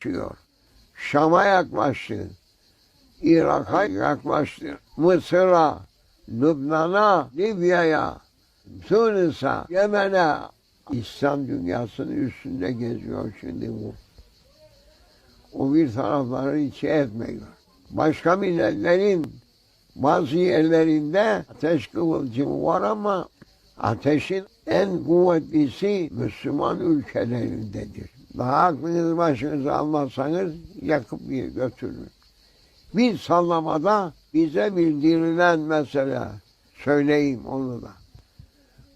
yaklaşıyor. Şam'a yaklaştı. Irak'a yaklaştı. Mısır'a, Lübnan'a, Libya'ya, Tunus'a, Yemen'e. İslam dünyasının üstünde geziyor şimdi bu. O bir tarafları içi etmiyor. Başka milletlerin bazı yerlerinde ateş kıvılcımı var ama ateşin en kuvvetlisi Müslüman ülkelerindedir. Daha aklınızı başınıza almazsanız yakıp götürür. Bir sallamada bize bildirilen mesela söyleyeyim onu da.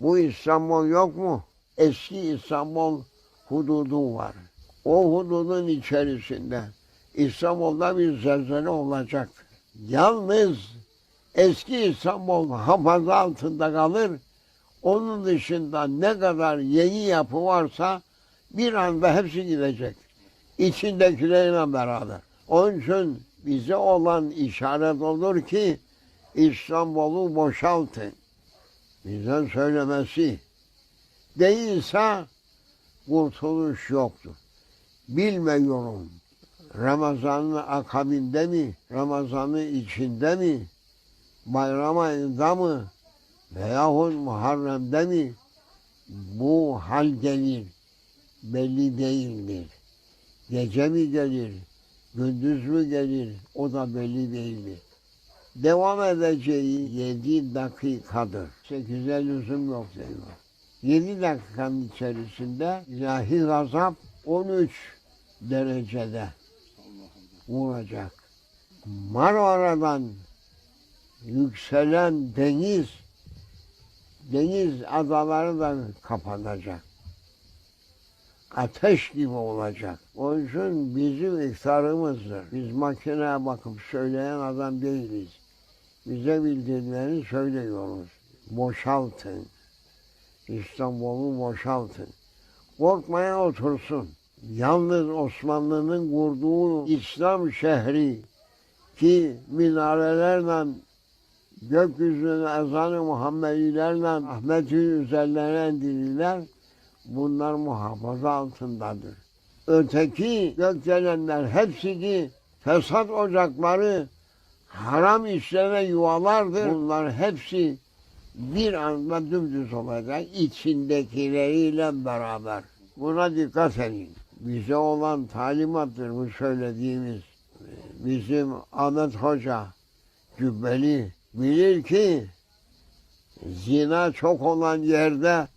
Bu İstanbul yok mu? Eski İstanbul hududu var. O hududun içerisinde İstanbul'da bir zelzele olacaktır. Yalnız eski İstanbul hafaza altında kalır. Onun dışında ne kadar yeni yapı varsa bir anda hepsi gidecek. İçindekilerle beraber. Onun için bize olan işaret olur ki İstanbul'u boşaltın. Bize söylemesi. Değilse kurtuluş yoktur. Bilmiyorum. Ramazan'ın akabinde mi, Ramazan'ın içinde mi, bayram ayında mı veyahut Muharrem'de mi bu hal gelir belli değildir. Gece mi gelir, gündüz mü gelir o da belli değildir. Devam edeceği yedi dakikadır. Sekize lüzum yok diyor. Yedi dakikanın içerisinde ilahi gazap 13 derecede vuracak. Marmara'dan yükselen deniz, deniz adaları da kapanacak. Ateş gibi olacak. Onun için bizim iftarımızdır. Biz makineye bakıp söyleyen adam değiliz. Bize bildirileni söylüyoruz. Boşaltın. İstanbul'u boşaltın. Korkmaya otursun. Yalnız Osmanlı'nın kurduğu İslam şehri ki minarelerle gökyüzüne ezan-ı Muhammedilerle Ahmet'in üzerlerine indirirler. Bunlar muhafaza altındadır. Öteki gökdelenler hepsi ki fesat ocakları haram işleme yuvalardır. Bunlar hepsi bir anda dümdüz olacak içindekileriyle beraber. Buna dikkat edin. Bize olan talimattır bu söylediğimiz. Bizim Ahmet Hoca Cübbeli bilir ki zina çok olan yerde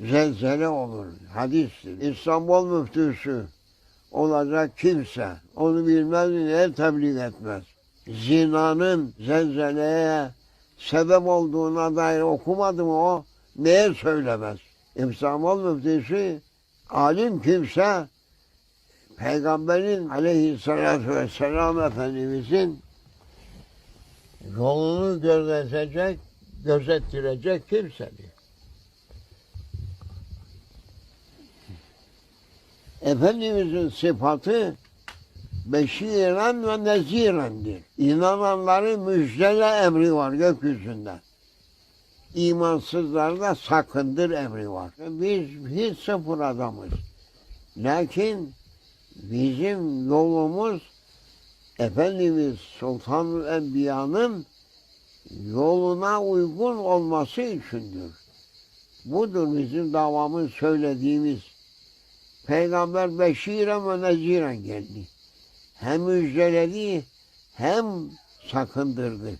zelzele olur. Hadistir. İstanbul müftüsü olacak kimse onu bilmez niye tebliğ etmez. Zinanın zelzeleye sebep olduğuna dair okumadı mı o? Neye söylemez? İstanbul müftüsü alim kimse Peygamberin aleyhissalatü vesselam Efendimizin yolunu gözetecek, gözettirecek kimsedir. Efendimizin sıfatı beşiren ve nezirendir. İnananları müjdele emri var gökyüzünde. İmansızlarda sakındır emri var. Biz hiç sıfır adamız. Lakin bizim yolumuz Efendimiz Sultanül Enbiya'nın yoluna uygun olması içindir. Budur bizim davamız söylediğimiz. Peygamber beşiren ve neziren geldi. Hem müjdeledi hem sakındırdı.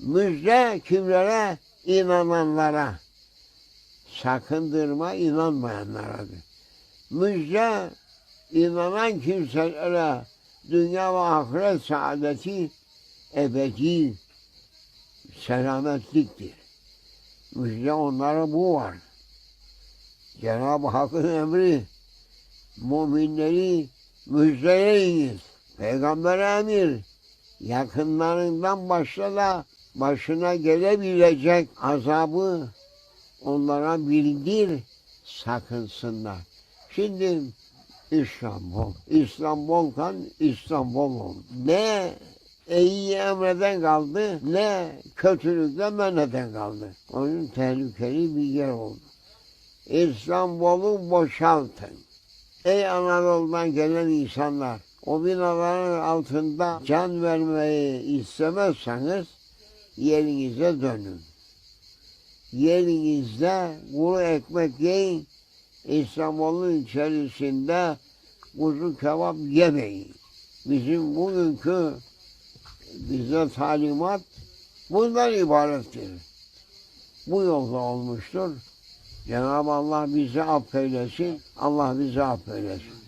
Müjde kimlere? İnananlara. Sakındırma inanmayanlaradır. Müjde inanan kimselere dünya ve ahiret saadeti ebedi selametliktir. Müjde onlara bu var. Cenab-ı Hakk'ın emri müminleri müjdeleyiniz. Peygamber emir yakınlarından başla da başına gelebilecek azabı onlara bildir sakınsınlar. Şimdi İstanbul. İstanbul'dan İstanbul oldu. Ne iyi emreden kaldı ne kötülükten meneden kaldı. Onun tehlikeli bir yer oldu. İstanbul'u boşaltın. Ey Anadolu'dan gelen insanlar, o binaların altında can vermeyi istemezseniz yerinize dönün. Yerinizde kuru ekmek yiyin, İstanbul'un içerisinde kuzu kebap yemeyin. Bizim bugünkü bize talimat bundan ibarettir. Bu yolda olmuştur. Cenab-ı Allah bizi affeylesin. Allah bizi affeylesin.